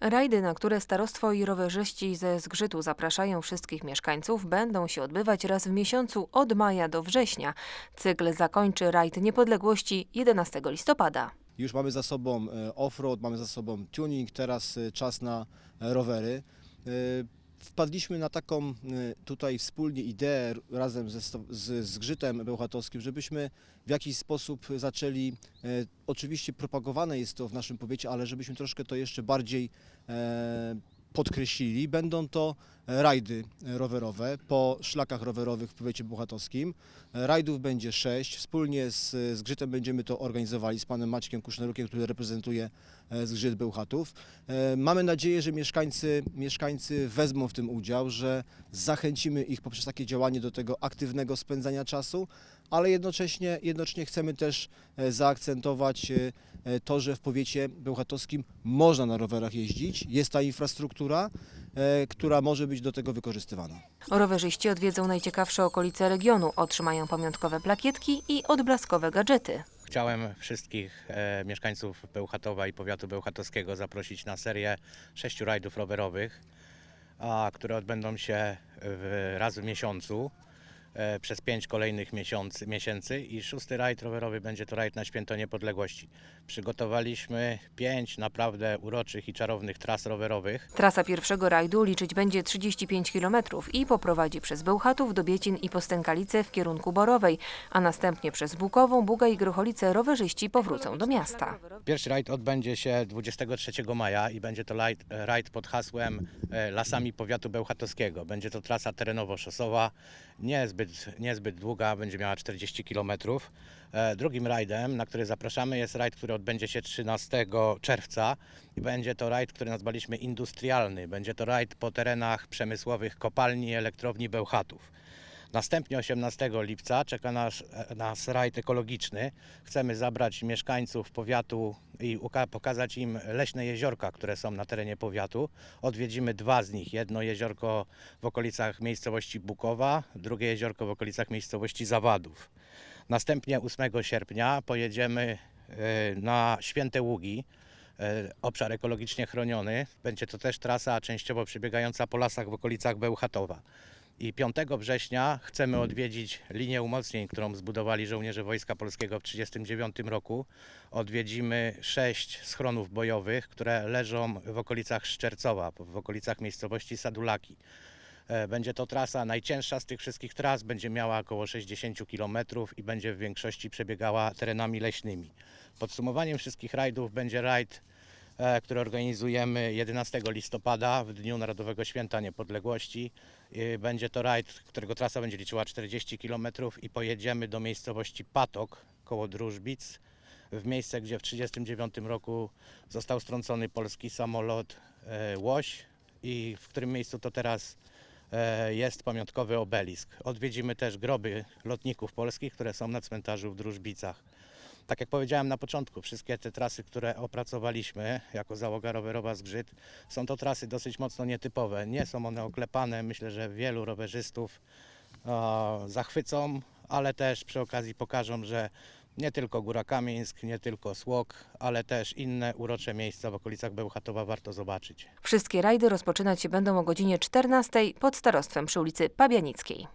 Rajdy, na które starostwo i rowerzyści ze Zgrzytu zapraszają wszystkich mieszkańców, będą się odbywać raz w miesiącu od maja do września. Cykl zakończy rajd niepodległości 11 listopada. Już mamy za sobą e, offroad, mamy za sobą tuning, teraz e, czas na e, rowery. Wpadliśmy na taką e, tutaj wspólnie ideę razem ze, z Zgrzytem Bełchatowskim, żebyśmy w jakiś sposób zaczęli, e, oczywiście propagowane jest to w naszym powiecie, ale żebyśmy troszkę to jeszcze bardziej e, podkreślili. Będą to rajdy rowerowe po szlakach rowerowych w powiecie bełchatowskim. Rajdów będzie sześć. Wspólnie z Zgrzytem będziemy to organizowali z panem Maćkiem Kusznerukiem, który reprezentuje e, Zgrzyt Bełchatów. E, Mamy nadzieję, że mieszkańcy, mieszkańcy wezmą w tym udział, że zachęcimy ich poprzez takie działanie do tego aktywnego spędzania czasu, ale jednocześnie, jednocześnie chcemy też e, zaakcentować to, że w powiecie bełchatowskim można na rowerach jeździć. Jest ta infrastruktura, która może być do tego wykorzystywana. Rowerzyści odwiedzą najciekawsze okolice regionu, otrzymają pamiątkowe plakietki i odblaskowe gadżety. Chciałem wszystkich e, mieszkańców Bełchatowa i powiatu bełchatowskiego zaprosić na serię sześciu rajdów rowerowych, a, które odbędą się w, raz w miesiącu e, przez pięć kolejnych miesiąc, miesięcy i szósty rajd rowerowy będzie to rajd na Święto Niepodległości. Przygotowaliśmy pięć naprawdę uroczych i czarownych tras rowerowych. Trasa pierwszego rajdu liczyć będzie 35 km i poprowadzi przez Bełchatów, Dobiecin i Postękalice w kierunku Borowej, a następnie przez Bukową, Bugaj i Grocholice rowerzyści powrócą do miasta. Pierwszy rajd odbędzie się 23 maja i będzie to rajd, rajd pod hasłem e, Lasami Powiatu Bełchatowskiego. Będzie to trasa terenowo-szosowa, niezbyt, niezbyt długa, będzie miała 40 km. Drugim rajdem, na który zapraszamy jest rajd, który odbędzie się 13 czerwca i będzie to rajd, który nazwaliśmy industrialny. Będzie to rajd po terenach przemysłowych kopalni i elektrowni Bełchatów. Następnie 18 lipca czeka nas, nas rajd ekologiczny. Chcemy zabrać mieszkańców powiatu i pokazać im leśne jeziorka, które są na terenie powiatu. Odwiedzimy dwa z nich. Jedno jeziorko w okolicach miejscowości Bukowa, drugie jeziorko w okolicach miejscowości Zawadów. Następnie 8 sierpnia pojedziemy e, na Święte Ługi, e, obszar ekologicznie chroniony. Będzie to też trasa częściowo przebiegająca po lasach w okolicach Bełchatowa. I 5 września chcemy odwiedzić linię umocnień, którą zbudowali żołnierze Wojska Polskiego w 1939 roku. Odwiedzimy sześć schronów bojowych, które leżą w okolicach Szczercowa, w okolicach miejscowości Sadulaki. E, Będzie to trasa najcięższa z tych wszystkich tras, będzie miała około 60 km i będzie w większości przebiegała terenami leśnymi. Podsumowaniem wszystkich rajdów będzie rajd e, który organizujemy 11 listopada w Dniu Narodowego Święta Niepodległości. Będzie to rajd, którego trasa będzie liczyła 40 km i pojedziemy do miejscowości Patok koło Drużbic, w miejsce, gdzie w 1939 roku został strącony polski samolot e, Łoś i w którym miejscu to teraz e, jest pamiątkowy obelisk. Odwiedzimy też groby lotników polskich, które są na cmentarzu w Drużbicach. Tak jak powiedziałem na początku, wszystkie te trasy, które opracowaliśmy jako załoga rowerowa Zgrzyt, są to trasy dosyć mocno nietypowe. Nie są one oklepane. Myślę, że wielu rowerzystów e, zachwycą, ale też przy okazji pokażą, że nie tylko Góra Kamieńsk, nie tylko Słok, ale też inne urocze miejsca w okolicach Bełchatowa warto zobaczyć. Wszystkie rajdy rozpoczynać się będą o godzinie 14 pod starostwem przy ulicy Pabianickiej.